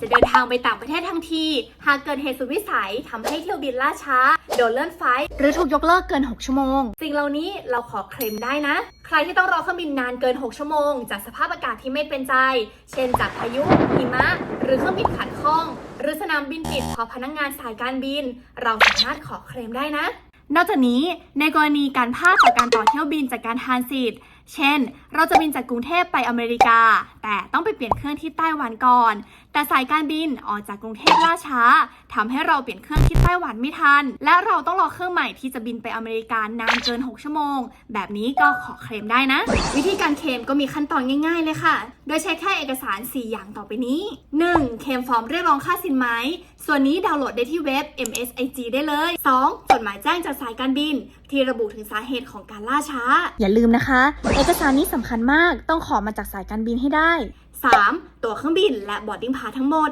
จะเดินทางไปต่างประเทศทั้งที หากเกิดเหตุสุดวิสัยทำให้เที่ยวบินล่าช้า โดนเลื่อนไฟล์หรือถูกยกเลิกเกิน 6 ชั่วโมง สิ่งเหล่านี้เราขอเคลมได้นะ ใครที่ต้องรอเครื่องบินนานเกิน 6 ชั่วโมง จากสภาพอากาศที่ไม่เป็นใจ เช่นจากพายุหิมะ หรือเครื่องบินขัดข้อง หรือสนามบินปิดเพราะพนักงานสายการบิน เราสามารถขอเคลมได้นะ นอกจากนี้ในกรณีการพลาดจากการต่อเที่ยวบินจากการทานสิตเช่น เราจะบินจากกรุงเทพไปอเมริกา แต่ต้องไปเปลี่ยนเครื่องที่ไต้หวันก่อน แต่สายการบินออกจากกรุงเทพล่าช้าทำให้เราเปลี่ยนเครื่องที่ไต้หวันไม่ทัน และเราต้องรอเครื่องใหม่ที่จะบินไปอเมริกานานเกิน 6 ชั่วโมง แบบนี้ก็ขอเคลมได้นะ วิธีการเคลมก็มีขั้นตอนง่าย ๆ เลยค่ะ โดยใช้แค่เอกสาร 4 อย่างต่อไปนี้ 1. เคลมฟอร์มเรียกร้องค่าสินไหม ส่วนนี้ดาวน์โหลดได้ที่เว็บ MSIG ได้เลย 2. จดหมายแจ้งจากสายการบิน ที่ระบุถึงสาเหตุของการล่าช้า อย่าลืมนะคะ เอกสารนี้สำคัญมากต้องขอมาจากสายการบินให้ได้ 3. ตั๋วเครื่องบินและบอร์ดดิ้งพาสทั้งหมด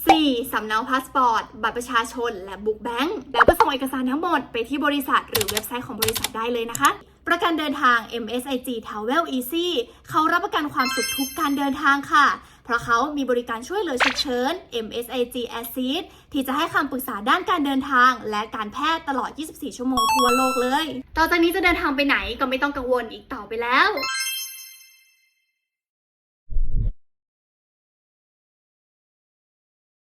4. สำเนาพาสปอร์ต บัตรประชาชน และบุ๊กแบงค์แล้วก็ส่งเอกสารทั้งหมดไปที่บริษัท หรือเว็บไซต์ของบริษัทได้เลยนะคะ ประกันเดินทาง MSIG Travel Easy เขารับประกันความสุขทุกการเดินทางค่ะ เพราะเขามีบริการช่วยเหลือฉุกเฉิน MSIG Assist ที่จะให้คำปรึกษาด้านการเดินทาง และการแพทย์ตลอด 24 ชั่วโมงทั่วโลกเลย ต่อจากนี้จะเดินทางไปไหนก็ไม่ต้องกังวลอีกต่อไปแล้ว